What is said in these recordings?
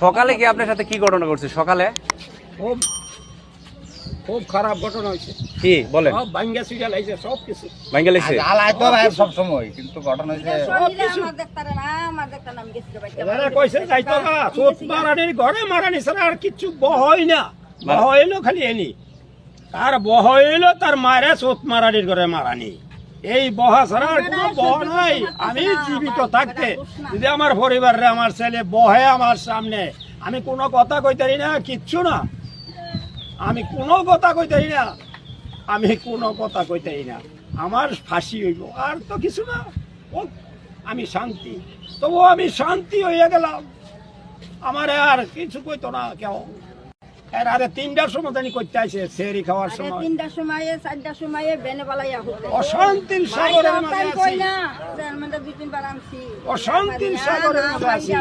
সকালে কি আপনার সাথে কি ঘটনা করছে সকালে? খুব খুব খারাপ ঘটনা হয়েছে। কি? বলেন। সব ভাঙ্গা সিরিয়াল হয়েছে সব কিছু। ভাঙ্গে তো ভাই সব সময় কিন্তু ঘটনা হয়েছে এবারে কইছে যাইতো না চোট মারানির ঘরে মারানি ছাড়া আর বহই না। বহইলো খালি এনি। তার বহইলো তার মায়েরা চোট মারানির ঘরে মারানি। এই বহা ছাড়া কোনো বহ নাই। আমি জীবিত থাকতে। যদি আমার পরিবারে আমার ছেলে বহে আমার সামনে, আমি কোনো কথা কইতারি না, কিচ্ছু না। আমি কোনো কথা কইতারি না। আমি কোনো কথা কইতারি না। আমার ফাঁসি হইব, আর তো কিছু না। ও, আমি শান্তি। তবু আমি শান্তি হইয়া গেলাম। আমার আর কিছু কইতো না কেউ। এর আরে তিনটার সময় জানি করতে আসে সেরি খাওয়ার সময়। তিনটার সময় চারটার সময় বেনে পালাইয়া হতে অশান্তির সাগরের মাঝে আছি। দুই তিনবার আনছি। অশান্তির সাগরের মাঝে আছি।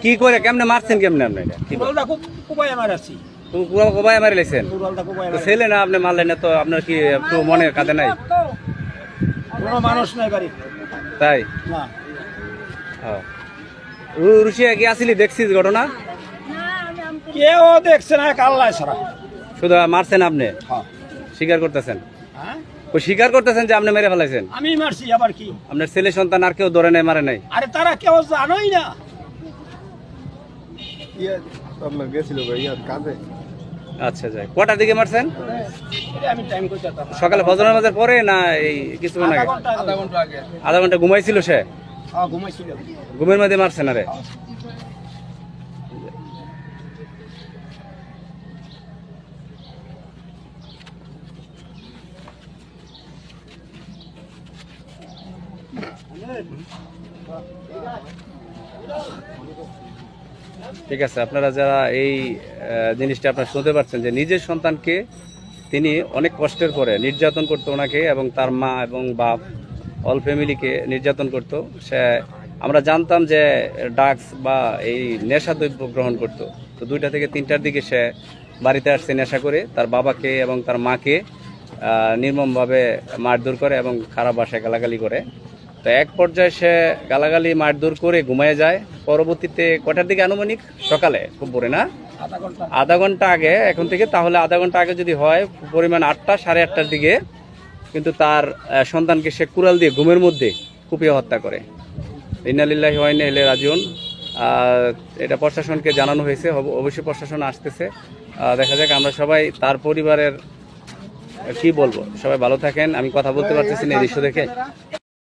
কি করে কেমনে মারছেন কেমনে আপনি এটা? কি বলেন? খুব কুবাই আমার আছি। কো- কো- কোবাই মারি লেছেন? ছেলে না আপনি মারলেন না তো আপনার কি একটু মনে কাঁদে নাই? কোনো মানুষ নাই বাড়ি। তাই? না। হ্যাঁ। রুশিয়া কি আসিলি দেখছিস ঘটনা? কেউ দেখছে না কাল্লা ছাড়া। শুধু মারছেন আপনি? হ্যাঁ। স্বীকার করতেছেন? হ্যাঁ? ও স্বীকার করতেছেন যে আপনি মেরে ফেলাইছেন আমি মারছি আবার কি? আপনার ছেলে সন্তান আর কেউ ধরে নাই মারে নাই? আরে তারা কেউ জানোই না। আপনার গেছিল ভাইয়া কাজে। আচ্ছা যাই কটার দিকে মারছেন। সকালে ফজর নামাজের পরে না এই কিছুক্ষণ আগে? আধা ঘণ্টা আগে। আধা ঘণ্টা ঘুমাইছিল সে? হ্যাঁ ঘুমাইছিল। ঘুমের মধ্যে মারছেন আরে ঠিক আছে, আপনারা যারা এই জিনিসটা আপনারা শুনতে পারছেন যে নিজের সন্তানকে তিনি অনেক কষ্টের পরে নির্যাতন করতো ওনাকে এবং তার মা এবং বাপ অল ফ্যামিলিকে নির্যাতন করতো। সে, আমরা জানতাম যে ড্রাগস বা এই নেশা দ্রব্য গ্রহণ করতো। তো দুইটা থেকে তিনটার দিকে সে বাড়িতে আসছে নেশা করে, তার বাবাকে এবং তার মাকে নির্মমভাবে মারধর করে এবং খারাপ ভাষায় গালাগালি করে। তো এক পর্যায়ে সে গালাগালি মারধর করে ঘুমিয়ে যায়। পরবর্তীতে কটার দিকে আনুমানিক? সকালে খুব ভোরে না? আধা ঘণ্টা। আগে এখন থেকে তাহলে আধা ঘণ্টা আগে যদি হয় পরিমাণ আটটা সাড়ে আটটার দিকে কিন্তু তার সন্তানকে সে কুড়াল দিয়ে ঘুমের মধ্যে কুপিয়ে হত্যা করে। ইন্নালিল্লাহি ওয়াইনা রাজিউন। আহ, এটা প্রশাসনকে জানানো হয়েছে অবশ্যই প্রশাসন আসতেছে। দেখা যাক আমরা সবাই তার পরিবারের কি বলব? সবাই ভালো থাকেন আমি কথা বলতে পারতেছি না এই দৃশ্য দেখে।